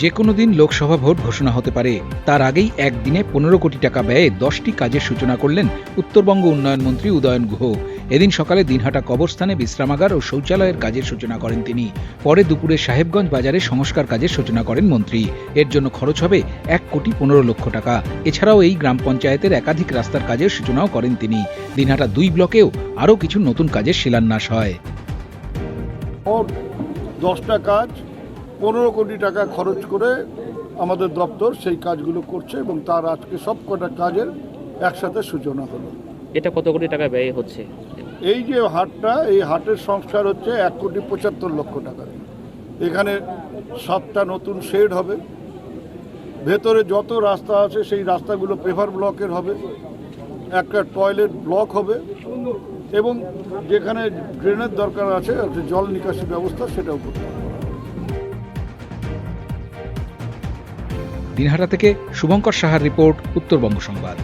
যে কোনো দিন লোকসভা ভোট ঘোষণা হতে পারে। তার আগেই একদিনে পনেরো কোটি টাকা ব্যয়ে দশটি কাজের সূচনা করলেন উত্তরবঙ্গ উন্নয়ন মন্ত্রী উদয়ন গুহ। এদিন সকালে দিনহাটা কবরস্থানে বিশ্রামাগার ও শৌচালয়ের কাজের সূচনা করেন তিনি। পরে দুপুরে সাহেবগঞ্জ বাজারে সংস্কার কাজের সূচনা করেন মন্ত্রী। এর জন্য খরচ হবে এক কোটি পনেরো লক্ষ টাকা। এছাড়াও এই গ্রাম পঞ্চায়েতের একাধিক রাস্তার কাজের সূচনাও করেন তিনি। দিনহাটা দুই ব্লকেও আরও কিছু নতুন কাজের শিলান্যাস হয়। দশটা কাজ পনেরো কোটি টাকা খরচ করে আমাদের দপ্তর সেই কাজগুলো করছে এবং তার আজকে সব কটা কাজের একসাথে সূচনা হলো। এটা কত কোটি টাকা ব্যয় হচ্ছে? এই যে হাটটা এই হাটের সংস্কার হচ্ছে এক কোটি পঁচাত্তর লক্ষ টাকা। এখানে সাতটা নতুন শেড হবে। ভেতরে যত রাস্তা আছে সেই রাস্তাগুলো পেভার ব্লকের হবে। একটা টয়লেট ব্লক হবে এবং যেখানে ড্রেনের দরকার আছে জল নিকাশি ব্যবস্থা সেটাও করতে হবে। দিনহাটা থেকে শুভঙ্কর সাহার রিপোর্ট উত্তরবঙ্গ সংবাদ।